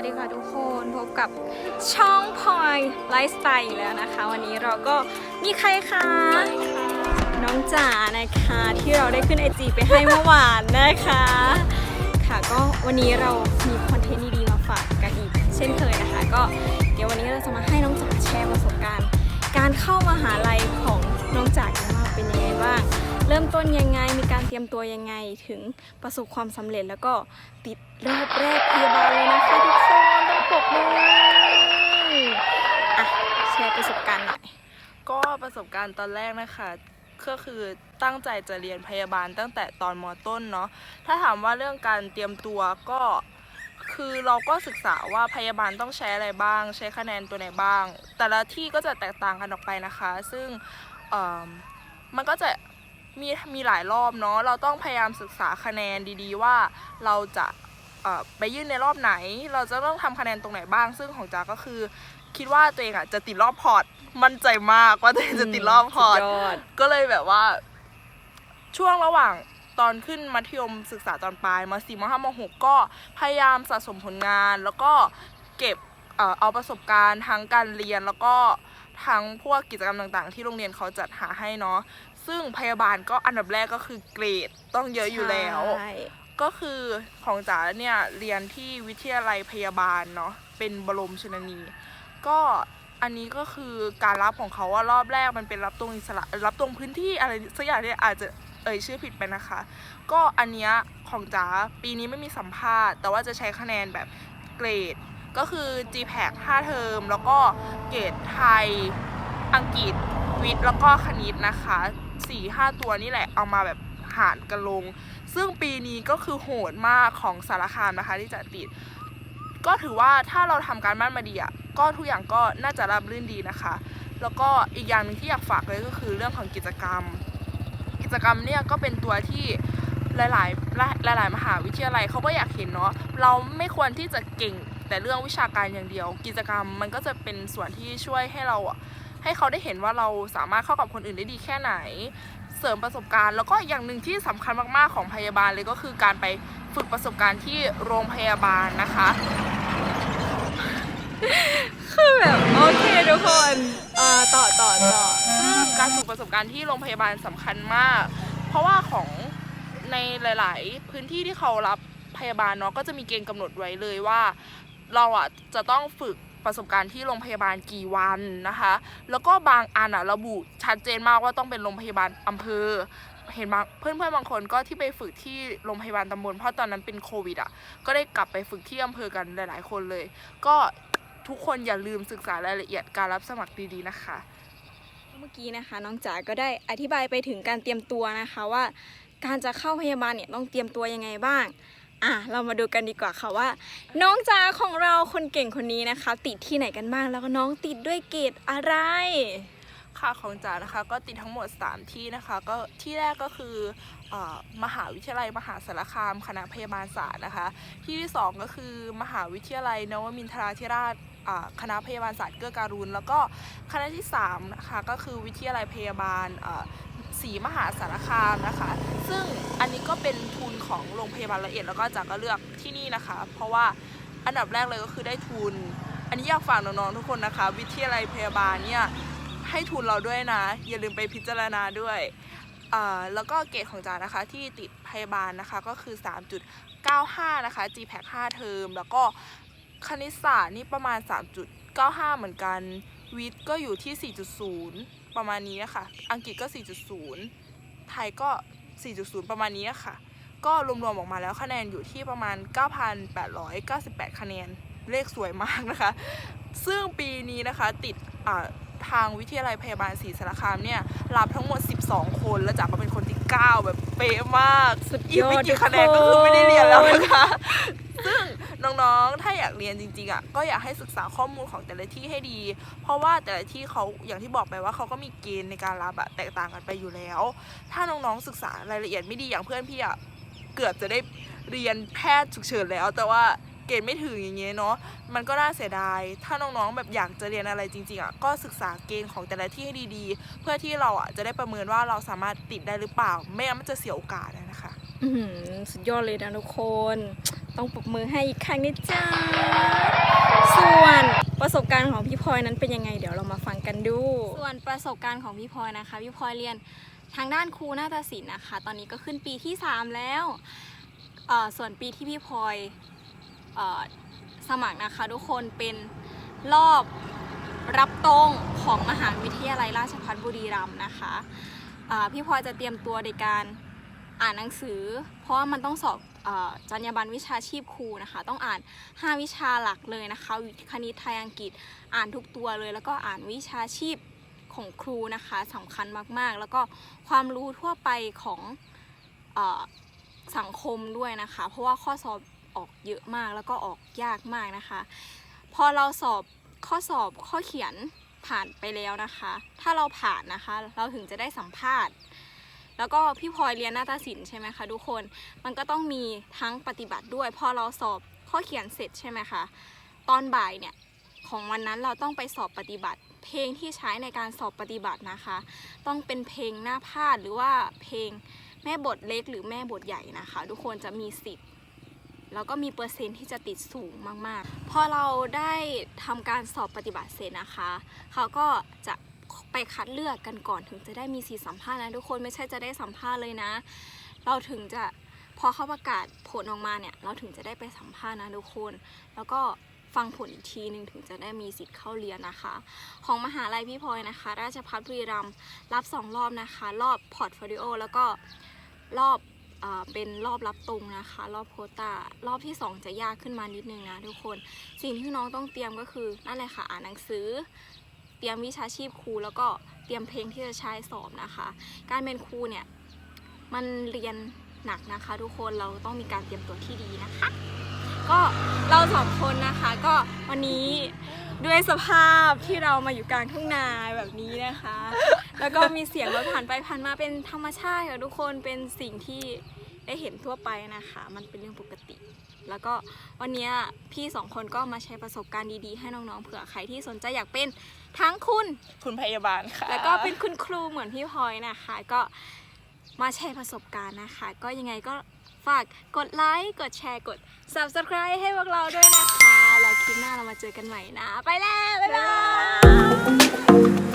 วัสดีค่ะทุกคนพบกับช่องพลอยไลฟ์สไตล์อีกแล้วนะคะ วันนี้เราก็มีใครคะน้องจ๋านะคะที่เราได้ขึ้นไอจีไปให้เมื่อวานนะคะ ค่ะก็วันนี้เรามีคอนเทนต์ดีๆมาฝากกันอีก เช่นเคยนะคะ ก็เดี๋ยววันนี้เราจะมาให้น้องจ๋าแชร์ประสบการณ์ การเข้ามหาลัยของน้องจ๋ากันว่าเป็นยังไงบ้าง เริ่มต้นยังไงมีการเตรียมตัวยังไงถึงประสบความสำเร็จแล้วก็ติดรอบแรกพยาบาลเลยนะคะทุกคนต้องปรบมืออะแชร์ประสบการณ์หน่อยก็ประสบการณ์ตอนแรกนะคะก็คือตั้งใจจะเรียนพยาบาลตั้งแต่ตอนมต้นเนาะถ้าถามว่าเรื่องการเตรียมตัวก็คือเราก็ศึกษาว่าพยาบาลต้องใช้อะไรบ้าง ใช้คะแนนตัวไหนบ้าง แต่ละที่ก็จะแตกต่างกันออกไปนะคะ ซึ่งเออมันก็จะ มีมีหลายรอบเนาะเราต้องพยายามศึกษาคะแนนดีๆ ว่าเราจะเอ่อไปยื่นในรอบไหน เราจะต้องทำคะแนนตรงไหนบ้าง ซึ่งของจ๋าก็คือ คิดว่าตัวเองอะจะติดรอบพอร์ตมั่นใจมากว่าตัวเองจะติดรอบพอร์ตสุดยอดก็เลยแบบว่า ช่วงระหว่างตอนขึ้นมัธยมศึกษาตอนปลายมสี่มห้ามหกก็พยายามสะสมผลงาน แล้วก็เก็บเอ่อเอาประสบการณ์ทั้งการเรียนแล้วก็ทั้งพวกกิจกรรมต่างๆ ที่โรงเรียนเขาจัดหาให้เนาะ ซึ่งพยาบาลก็อันดับแรกก็คือเกรดต้องเยอะอยู่แล้ว ใช่ก็คือของจ๋าเนี่ยเรียนที่วิทยาลัยพยาบาลเนาะเป็นบรมชนนี ก็อันนี้ก็คือการรับของเขาว่ารอบแรกมันเป็นรับตรงอิสระรับตรงพื้นที่อะไรสักอย่างเนี่ยอาจจะเอ่ยชื่อผิดไปนะคะ ก็อันเนี้ยของจ๋าปีนี้ไม่มีสัมภาษณ์ แต่ว่าจะใช้คะแนนแบบเกรด ก็คือ GPAC 5เทอม แล้วก็เกรดไทยอังกฤษวิทย์แล้วก็คณิตนะคะ 4-5ตัวนี่แหละเอามาแบบหารกันลง ซึ่งปีนี้ก็คือโหดมากของสารคามนะคะที่จะติด ก็ถือว่าถ้าเราทำการบ้านมาดีอะก็ทุกอย่างก็น่าจะราบรื่นดีนะคะ แล้วก็อีกอย่างหนึงที่อยากฝากเลยก็คือเรื่องของกิจกรรม กิจกรรมเนี่ยก็เป็นตัวที่หลายๆหลายหลาย ๆ มหาวิทยาลัยเขาก็อยากเห็นเนาะ เราไม่ควรที่จะเก่งแต่เรื่องวิชาการอย่างเดียว กิจกรรมมันก็จะเป็นส่วนที่ช่วยให้เราอะ ให้เขาได้เห็นว่าเราสามารถเข้ากับคนอื่นได้ดีแค่ไหน เสริมประสบการณ์ แล้วก็อย่างหนึ่งที่สำคัญมากๆของพยาบาลเลยก็คือการไปฝึกประสบการณ์ที่โรงพยาบาลนะคะคือแบบโอเคทุกคนเอ่อต่อต่อต่อซึ่งการฝึกประสบการณ์ที่โรงพยาบาลสำคัญมาก เพราะว่าของในหลาย ๆ พื้นที่ที่เขารับพยาบาลเนาะก็จะมีเกณฑ์กำหนดไว้เลยว่า เราอะจะต้องฝึก ประสบการณ์ที่โรงพยาบาลกี่วันนะคะ แล้วก็บางอันอะระบุชัดเจนมากว่าต้องเป็นโรงพยาบาลอำเภอ เห็นบางเพื่อนๆบางคนก็ที่ไปฝึกที่โรงพยาบาลตำบลเพราะตอนนั้นเป็นโควิดอะก็ได้กลับไปฝึกที่อำเภอกันหลาย ๆ คนเลย ก็ทุกคนอย่าลืมศึกษารายละเอียดการรับสมัครดีๆนะคะเมื่อกี้นะคะน้องจ๋าก็ได้อธิบายไปถึงการเตรียมตัวนะคะว่า การจะเข้าพยาบาลเนี่ยต้องเตรียมตัวยังไงบ้าง อะเรามาดูกันดีกว่าค่ะว่า น้องจ๋าของเราคนเก่งคนนี้นะคะ ติดที่ไหนกันบ้างแล้วก็น้องติดด้วยเกรดอะไร ค่ะของจ๋านะคะก็ติดทั้งหมด 3 ที่นะคะ ก็ที่แรกก็คือเออมหาวิทยาลัยมหาสารคามคณะพยาบาลศาสตร์นะคะ ที่ที่ 2 ก็คือมหาวิทยาลัยนวมินทราธิราชอ่าคณะพยาบาลศาสตร์เกื้อการุณแล้วก็คณะที่3นะคะก็คือวิทยาลัยพยาบาล อ่าศรีมหาสารคามนะคะ ซึ่งอันนี้ก็เป็นทุนของโรงพยาบาลละเอียดแล้วก็จาก็เลือกที่นี่นะคะ เพราะว่าอันดับแรกเลยก็คือได้ทุน อันนี้อยากฝากน้องๆทุกคนนะคะ วิทยาลัยพยาบาลเนี่ยให้ทุนเราด้วยนะ อย่าลืมไปพิจารณาด้วยแล้วก็เกรดของจานะคะที่ติดพยาบาลนะคะก็คือ 3.95 นะคะ GPAC 5 เทอม แล้วก็คณิตศาสตร์นี่ประมาณ 3.95 เหมือนกัน วิทย์ก็อยู่ที่ 4.0 ประมาณนี้นะคะอังกฤษก็ 4.0 ไทยก็ 4.0 ประมาณนี้ค่ะ ก็รวมๆออกมาแล้วคะแนนอยู่ที่ประมาณ 9,898 คะแนน เลขสวยมากนะคะ ซึ่งปีนี้นะคะติดอ่าทางวิทยาลัยพยาบาลศรีสารคามเนี่ยรับทั้งหมด 12 คนแล้วจ๋าก็เป็นคนที่ 9 แบบเป๊ะมาก สุดอียกอไม่ดกี่ทุคะแนนก็คือคไม่ได้เรียนแล้วนะคะ ซึ่งน้องๆ ถ้าอยากเรียนจริงๆอะก็อยากให้ศึกษาข้อมูลของแต่ละที่ให้ดี เพราะว่าแต่ละที่เขาอย่างที่บอกไปว่าเขาก็มีเกณฑ์ในการรับอะแตกต่างกันไปอยู่แล้ว ถ้าน้องๆศึกษารายละเอียดไม่ดีอย่างเพื่อนพี่อะเกือบจะได้เรียนแพทย์ฉุกเฉินแล้ว แต่ว่าเกณฑ์ไม่ถึงอย่างเงี้ยเนาะมันก็น่าเสียดาย ถ้าน้องๆแบบอยากจะเรียนอะไรจริงๆอะก็ศึกษาเกณฑ์ของแต่ละที่ให้ดีๆ เพื่อที่เราอะจะได้ประเมินว่าเราสามารถติดได้หรือเปล่า ไม่งั้นมันจะเสียโอกาสนะคะ อือหือสุดยอดเลยนะทุกคน ต้องปรบมือให้อีกครั้งนะจ๊ะส่วนประสบการณ์ของพี่พลอยนั้นเป็นยังไงเดี๋ยวเรามาฟังกันดู ส่วนประสบการณ์ของพี่พลอยนะคะพี่พลอยเรียนทางด้านครูนาฏศิลป์นะคะ ตอนนี้ก็ขึ้นปีที่ 3 แล้วเอ่อส่วนปีที่พี่พลอยออสมัครนะคะทุกคนเป็นรอบรับตรงของมหาวิทยาลัยราชภัฏบุรีรัมย์นะคะพี่พลอยจะเตรียมตัวในการ อ่านหนังสือ เพราะว่ามันต้องสอบจรรยาบรรณวิชาชีพครูนะคะ ต้องอ่าน 5 วิชาหลักเลยนะคะวิคณิตไทยอังกฤษอ่านทุกตัวเลย แล้วก็อ่านวิชาชีพของครูนะคะสำคัญมากๆ แล้วก็ความรู้ทั่วไปของอสังคมด้วยนะคะ เพราะว่าข้อสอบออกเยอะมากแล้วก็ออกยากมากนะคะ พอเราสอบข้อสอบข้อเขียนผ่านไปแล้วนะคะ ถ้าเราผ่านนะคะ เราถึงจะได้สัมภาษณ์ แล้วก็พี่พลอยเรียนนาฏศิลป์ใช่ไหมคะทุกคน มันก็ต้องมีทั้งปฏิบัติด้วย พอเราสอบข้อเขียนเสร็จใช่ไหมคะ ตอนบ่ายเนี่ยของวันนั้นเราต้องไปสอบปฏิบัติ เพลงที่ใช้ในการสอบปฏิบัตินะคะ ต้องเป็นเพลงหน้าพาดหรือว่าเพลงแม่บทเล็กหรือแม่บทใหญ่นะคะ ทุกคนจะมีสิทธิ์แล้วก็มีเปอร์เซ็นต์ที่จะติดสูงมากๆ พอเราได้ทำการสอบปฏิบัติเสร็จนะคะ เขาก็จะ ไปคัดเลือกกันก่อนถึงจะได้มีสีสัมภาษณ์นะทุกคนไม่ใช่จะได้สัมภาษณ์เลยนะ เราถึงจะพอเขาประกาศผลออกมาเนี่ยเราถึงจะได้ไปสัมภาษณ์นะทุกคน แล้วก็ฟังผลอีกทีหนึ่งถึงจะได้มีสิทธิ์เข้าเรียนนะคะ ของมหาลัยพี่พลอยนะคะ ราชภัฏบุรีรัมย์รับสองรอบนะคะ รอบพอร์ตโฟลิโอแล้วก็รอบเป็นรอบรับตรงนะคะ รอบโคตารอบที่ 2 จะยากขึ้นมานิดนึงนะทุกคน สิ่งที่น้องต้องเตรียมก็คือนั่นแหละค่ะอ่านหนังสือ เตรียมวิชาชีพครูแล้วก็เตรียมเพลงที่จะใช้สอบนะคะ การเป็นครูเนี่ยมันเรียนหนักนะคะ ทุกคนเราต้องมีการเตรียมตัวที่ดีนะคะ ก็เราสองคนนะคะก็วันนี้ด้วยสภาพที่เรามาอยู่กลางทุ่งนาแบบนี้นะคะ แล้วก็มีเสียงรถผ่านไปผ่านมาเป็นธรรมชาติค่ะทุกคนเป็นสิ่งที่ ได้เห็นทั่วไปนะคะ มันเป็นเรื่องปกติ แล้วก็วันนี้พี่สองคนก็มาแชร์ประสบการณ์ดีๆ ให้น้องๆเผื่อใครที่สนใจอยากเป็นทั้งคุณ คุณพยาบาลค่ะ แล้วก็เป็นคุณครูเหมือนพี่พลอยนะคะ ก็มาแชร์ประสบการณ์นะคะ ก็ยังไงก็ฝากกดไลค์กดแชร์กด subscribe ให้พวกเราด้วยนะคะ แล้วคลิปหน้าเรามาเจอกันใหม่นะ ไปแล้ว บ๊ายบาย